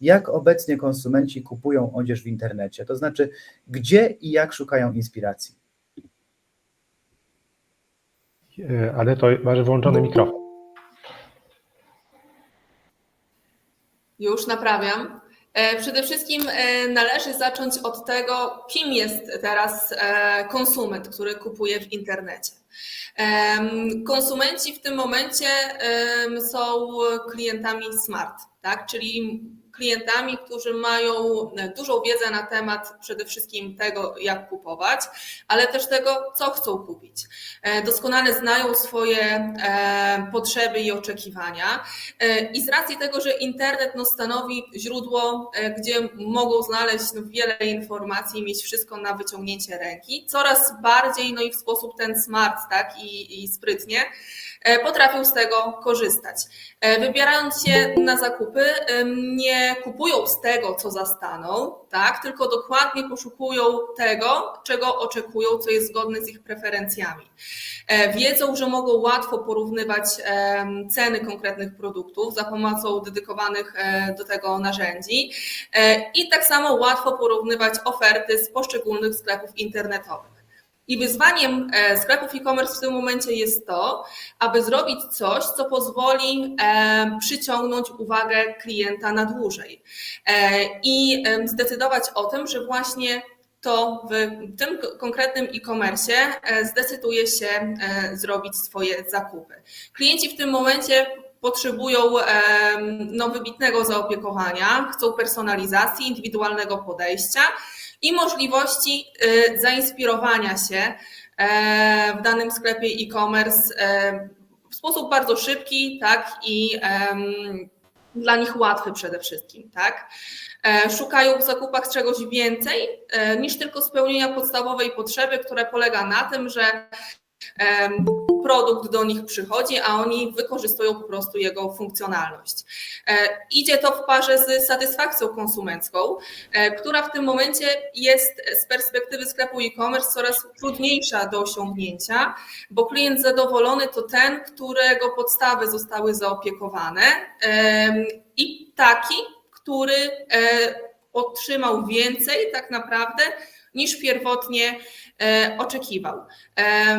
jak obecnie konsumenci kupują odzież w internecie, to znaczy gdzie i jak szukają inspiracji. E, Ale to masz włączony mikrofon. Już naprawiam. E, Przede wszystkim e, należy zacząć od tego, kim jest teraz konsument, który kupuje w internecie. Konsumenci w tym momencie są klientami smart, tak? czyli klientami, którzy mają dużą wiedzę na temat przede wszystkim tego, jak kupować, ale też tego, co chcą kupić. E, Doskonale znają swoje e, potrzeby i oczekiwania. E, I z racji tego, że internet no, stanowi źródło, gdzie mogą znaleźć no, wiele informacji, mieć wszystko na wyciągnięcie ręki, coraz bardziej, no i w sposób ten smart, tak, i, i sprytnie, e, potrafią z tego korzystać. E, Wybierając się na zakupy, nie kupują z tego, co zastaną, tak, tylko dokładnie poszukują tego, czego oczekują, co jest zgodne z ich preferencjami. E, Wiedzą, że mogą łatwo porównywać ceny konkretnych produktów za pomocą dedykowanych do tego narzędzi i tak samo łatwo porównywać oferty z poszczególnych sklepów internetowych. I wyzwaniem e, sklepów e-commerce w tym momencie jest to, aby zrobić coś, co pozwoli e, przyciągnąć uwagę klienta na dłużej E, i zdecydować o tym, że właśnie to w tym konkretnym e-commerce zdecyduje się zrobić swoje zakupy. Klienci w tym momencie potrzebują no, wybitnego zaopiekowania, chcą personalizacji, indywidualnego podejścia i możliwości y, zainspirowania się e, w danym sklepie e-commerce e, w sposób bardzo szybki, tak i dla nich łatwy przede wszystkim, tak. E, Szukają w zakupach czegoś więcej niż tylko spełnienia podstawowej potrzeby, które polega na tym, że produkt do nich przychodzi, a oni wykorzystują po prostu jego funkcjonalność. E, Idzie to w parze z satysfakcją konsumencką, e, która w tym momencie jest z perspektywy sklepu e-commerce coraz trudniejsza do osiągnięcia, bo klient zadowolony to ten, którego podstawy zostały zaopiekowane i taki, który e, otrzymał więcej tak naprawdę niż pierwotnie e, oczekiwał.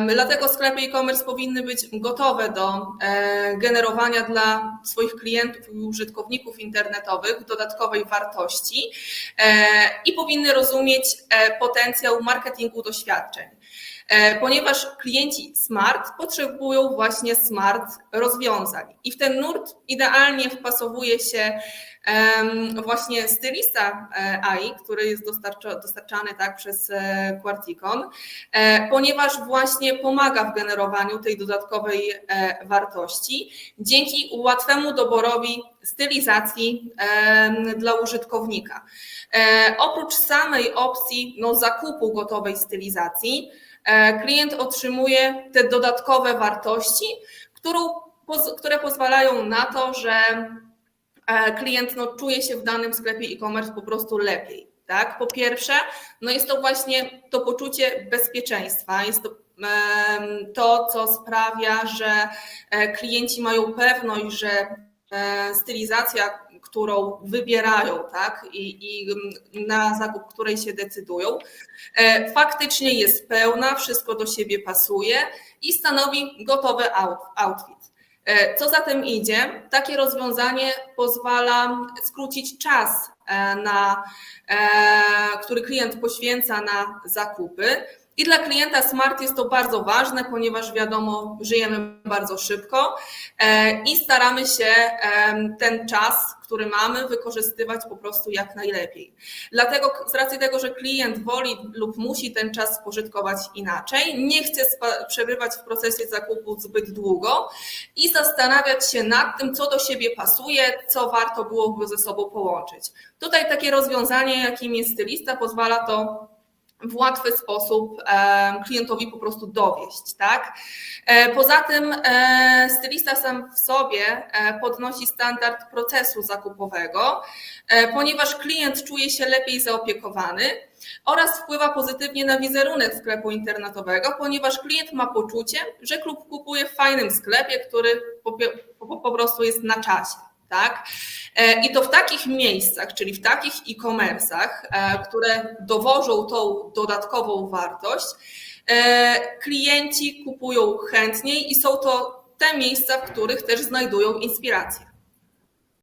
Dlatego sklepy e-commerce powinny być gotowe do e, generowania dla swoich klientów i użytkowników internetowych dodatkowej wartości e, i powinny rozumieć potencjał marketingu doświadczeń. E, Ponieważ klienci smart potrzebują właśnie smart rozwiązań. I w ten nurt idealnie wpasowuje się właśnie stylista e, AI, który jest dostarcza, dostarczany tak przez e, Quarticon, ponieważ właśnie pomaga w generowaniu tej dodatkowej wartości dzięki łatwemu doborowi stylizacji dla użytkownika. Oprócz samej opcji no, zakupu gotowej stylizacji, klient otrzymuje te dodatkowe wartości, które pozwalają na to, że e, klient no, czuje się w danym sklepie e-commerce po prostu lepiej. Tak? Po pierwsze, no jest to właśnie to poczucie bezpieczeństwa, jest to to, co sprawia, że e, klienci mają pewność, że e, stylizacja, którą wybierają, tak, i, i mm, na zakup której się decydują, e, faktycznie jest pełna, wszystko do siebie pasuje i stanowi gotowy out- outfit. E, Co za tym idzie, takie rozwiązanie pozwala skrócić czas, na, e, który klient poświęca na zakupy. I dla klienta smart jest to bardzo ważne, ponieważ wiadomo, żyjemy bardzo szybko e, i staramy się ten czas, który mamy, wykorzystywać po prostu jak najlepiej. Dlatego z racji tego, że klient woli lub musi ten czas spożytkować inaczej, nie chce przebywać w procesie zakupu zbyt długo i zastanawiać się nad tym, co do siebie pasuje, co warto byłoby ze sobą połączyć. Tutaj takie rozwiązanie, jakim jest stylista, pozwala to w łatwy sposób e, klientowi po prostu dowieść, tak? E, Poza tym e, stylista sam w sobie podnosi standard procesu zakupowego, ponieważ klient czuje się lepiej zaopiekowany oraz wpływa pozytywnie na wizerunek sklepu internetowego, ponieważ klient ma poczucie, że klub kupuje w fajnym sklepie, który po, po prostu jest na czasie. Tak? E, I to w takich miejscach, czyli w takich e-commerce'ach, e, które dowożą tą dodatkową wartość, e, klienci kupują chętniej i są to te miejsca, w których też znajdują inspirację.